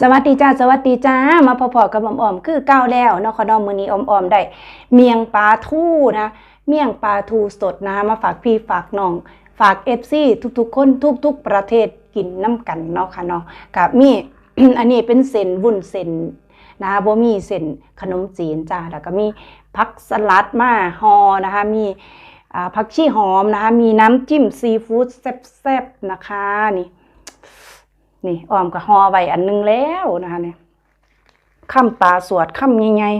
สวัสดีจ้าสวัสดีจ้ามาพอๆกับออมๆคือเก้าวแล้วเนาะขอดอมมื้อนี้ออมๆได้ เมียงปลาทูนะ เมียงปลาทูสดนะมาฝากพี่ฝากน้อง ฝาก FC ทุกๆ คนทุก ๆ ประเทศกินน้ำกันเนาะค่ะเนาะกับมีอันนี้เป็นเส้นวุ้นเส้นนะคะบ่มีเส้นขนมจีนจ้าแล้วก็มีผักสลัดมาฮอนะคะมีผักชีหอมนะคะมีน้ำจิ้มซีฟู้ดแซ่บๆนะคะนี่ นี่ออมกับฮอไว้อันหนึงแล้วนะคะเนี่ยข้ามปลาสวดข้ามใหญ่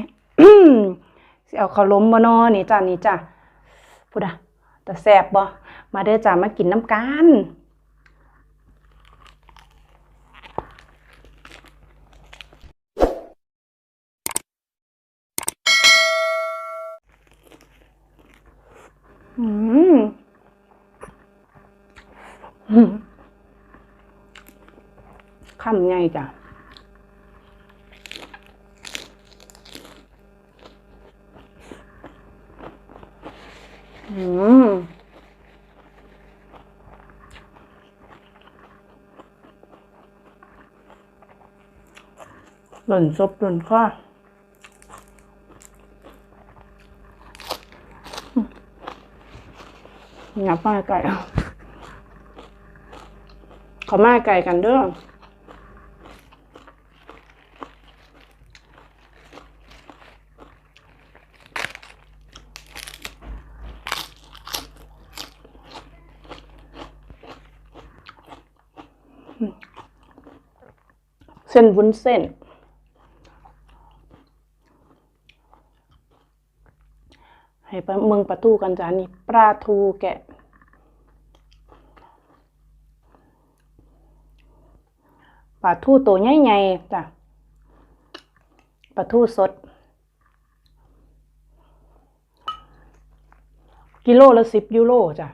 ๆเอาขาวล้มบ่นอนี่จ้านี่จ้าพูดอะแต่แซ่บบ่มาเด้อจ้ามากินน้ำกันอืม คำใหญ่จ้ะอืมหล่นซบหล่นข้องับมาไก่เขามาไก่กันเด้อ ส้นวุ้นเส้น ให้ไปเมืองประตูกันจ้านี่ปลาทูแกะ ปลาทูตัวใหญ่ๆจ้ะปลาทูสด กิโลละสิบยูโรจ้ะ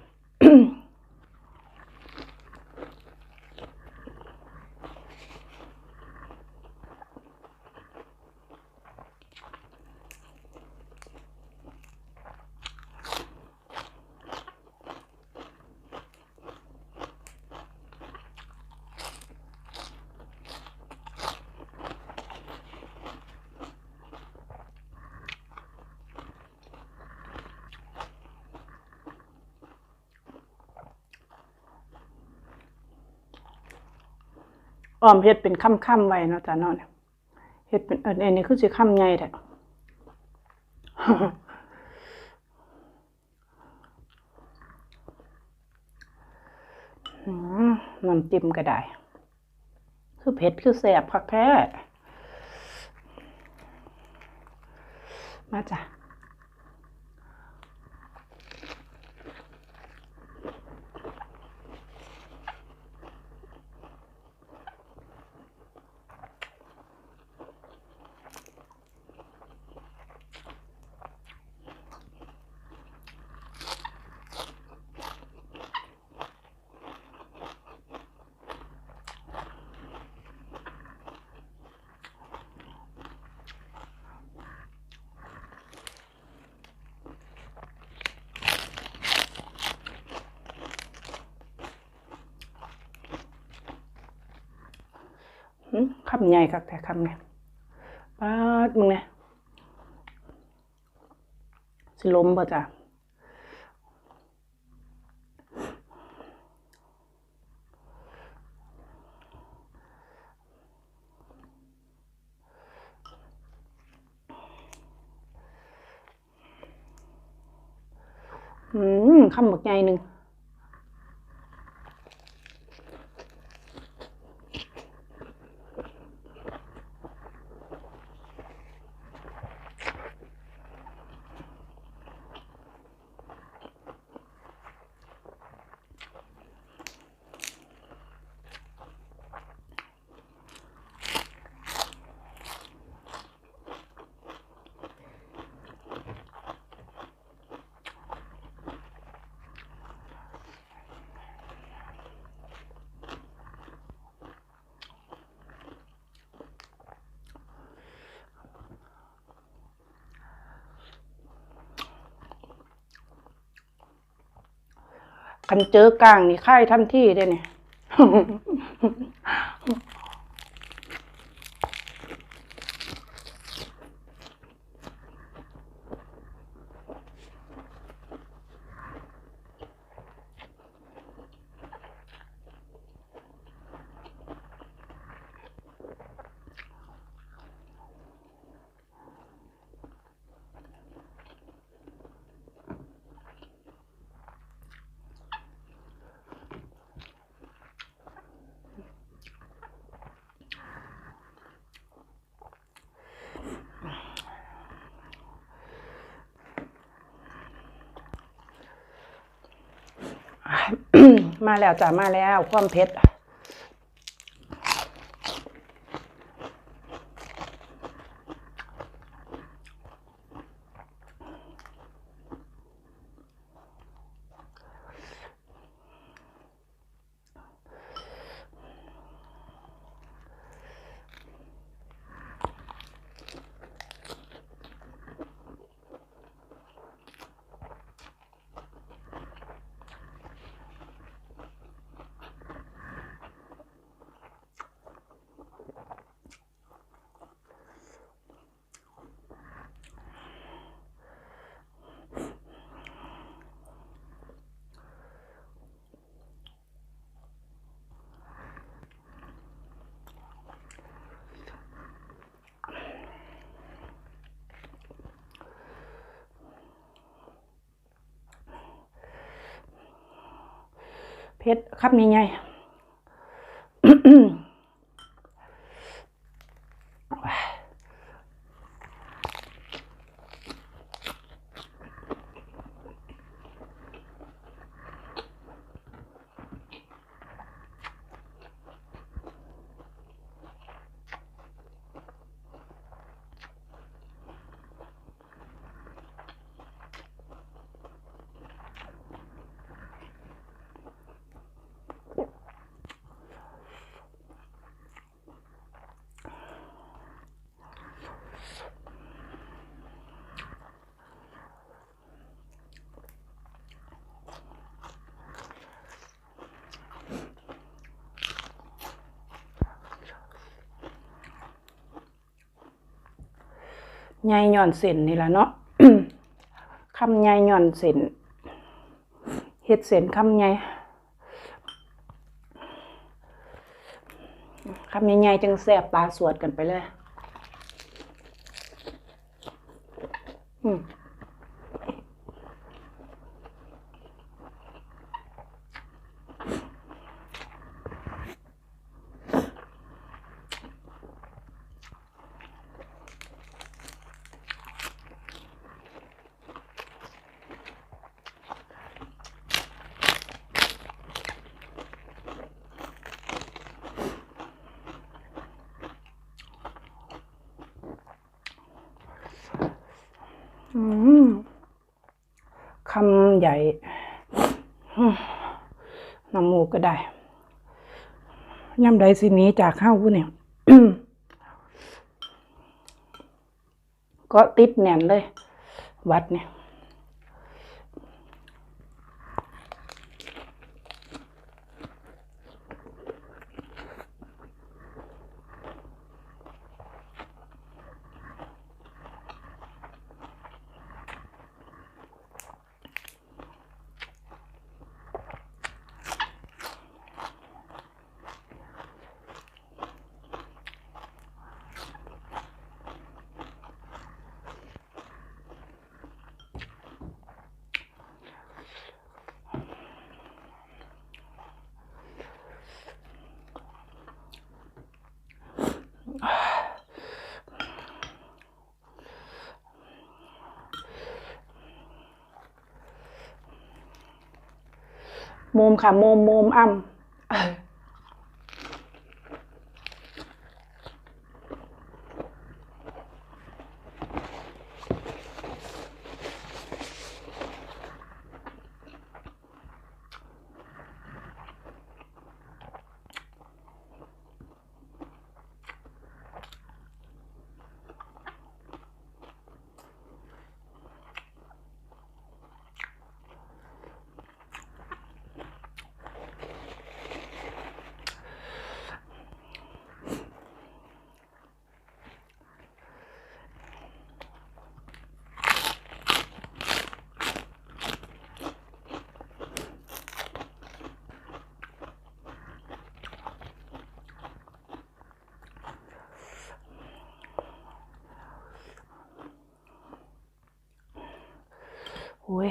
อ้อมเฮ็ดเป็นค่ำๆไว้เนาะจ้ะเนาะเฮ็ดเป็นเอออันนี้คือสิค่ำใหญ่แท้น้ำจิ้มก็ได้ คือเผ็ดคือแสบคักแท้มาจ้ะ อืม คำใหญ่คักแต่คำเนี่ยป้าดมึงเนี่ยสิล้มป่ะจ้ะอืมคำบักใหญ่หนึ่ง คันเจอกลางนี่ค่ายทันทีได้เนี่ย มาแล้วจ้ามาแล้วความเผ็ด เพชรครับใหญ่ๆ ใหญ่หย่อนเส้นนี่ล่ะเนาะคำใหญ่หย่อนเส้นเฮ็ดเส้นคำใหญ่คำใหญ่ๆจังแซ่บปลาสวดกันไปเลย คำใหญ่น้ำมูกก็ได้ย่ำใดสินี้จากข้าวผู้เนี่ยก็ติดแน่นเลย วัดเนี่ย โมมค่ะโมมโมมอ้ำ โอ้ย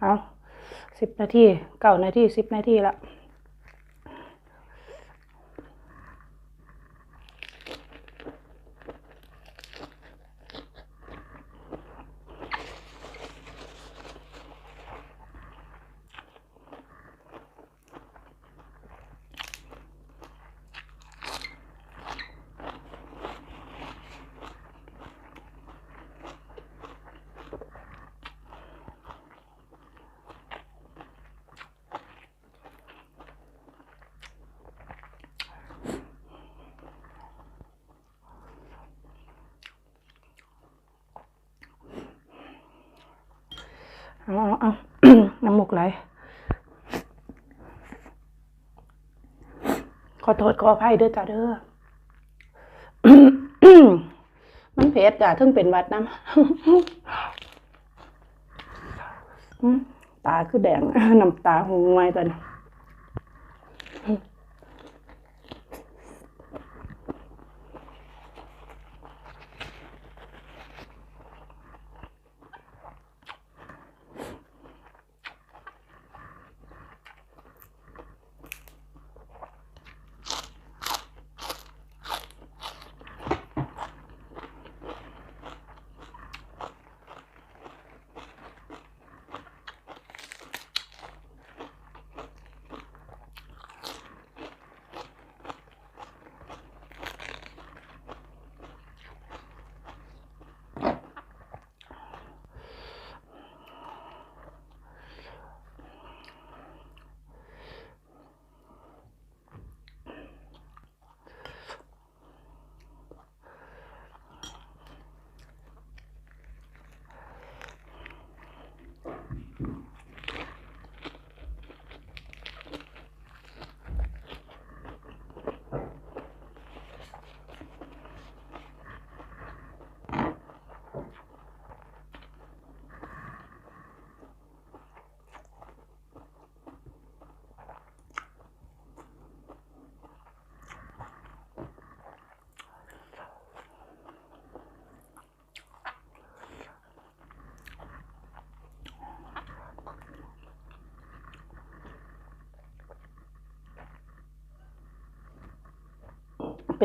เอาสิบนาทีเก้านาทีสิบนาทีละ เอาเอาเอาน้ำมูกไหลขอโทษขออภัยด้วยจ้าเด้อมันเผ็ดจ้ะถึงเป็นวัดน้ำตาคือแดงน้ำตาหูไว้ตอนนี้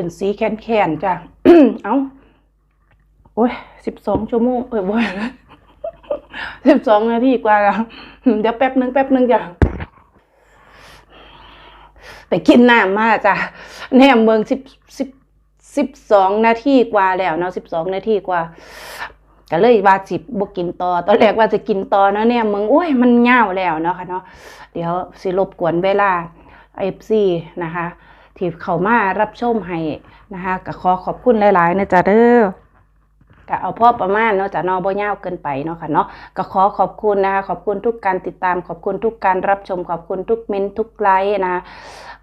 เป็นสีแค้นๆจ้ะ เอ้า โอ้ยสิบสองชั่วโมง เอ้ยบ่สิบสองนาทีกว่าแล้วเดี๋ยวแป๊บนึงแป๊บนึงจ้ะ ไปกินน้ำมาจ้ะแหนมเมืองสิบสิบสิบสองนาทีกว่าแล้วเนาะสิบสองนาทีกว่าก็เลยว่าสิบ่กินต่อตอนแรกว่าจะกินต่อเนาะเนี่ยเมืองโอ้ยมันยาแล้วเนาะค่ะเนาะเดี๋ยวสิรบกวนเวลา FC นะคะ ที่เข้ามารับชมให้นะคะก็ขอขอบคุณหลายๆนะจ๊ะเด้อก็เอาพ่อประมาณเนาะจะนาะบ่ยาวเกินไปเนาะค่ะเนาะก็ขอขอบคุณนะคะขอบคุณทุกการติดตาม ขอบคุณทุกการรับชม ขอบคุณทุกเมนทุกไลค์นะ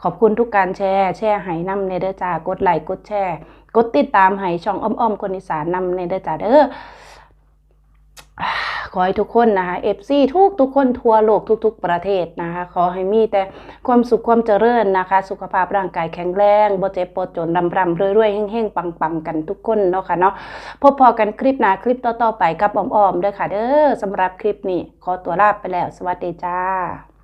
ขอบคุณทุกการแชร์ แชร์ให้นำในเด้อจ้ากดไลค์กดแชร์ กดติดตามให้ช่องอ้อมๆคนอีสานนำในเด้อจ้าเด้อ อ่าขอให้ทุกคนนะคะเอฟซีทุกทุกคนทั่วโลกทุก ๆ ประเทศนะคะขอให้มีแต่ความสุขความเจริญนะคะ สุขภาพร่างกายแข็งแรงบ่เจ็บปวดจนรำรำเรื่อยๆเฮงๆปังๆ กันทุกคนเนาะค่ะเนาะพบพอกันคลิปหน้าคลิปต่อๆไปกับอ้อมๆเด้อค่ะเด้อสำหรับคลิปนี้ขอตัวลาไปแล้ว สวัสดีจ้า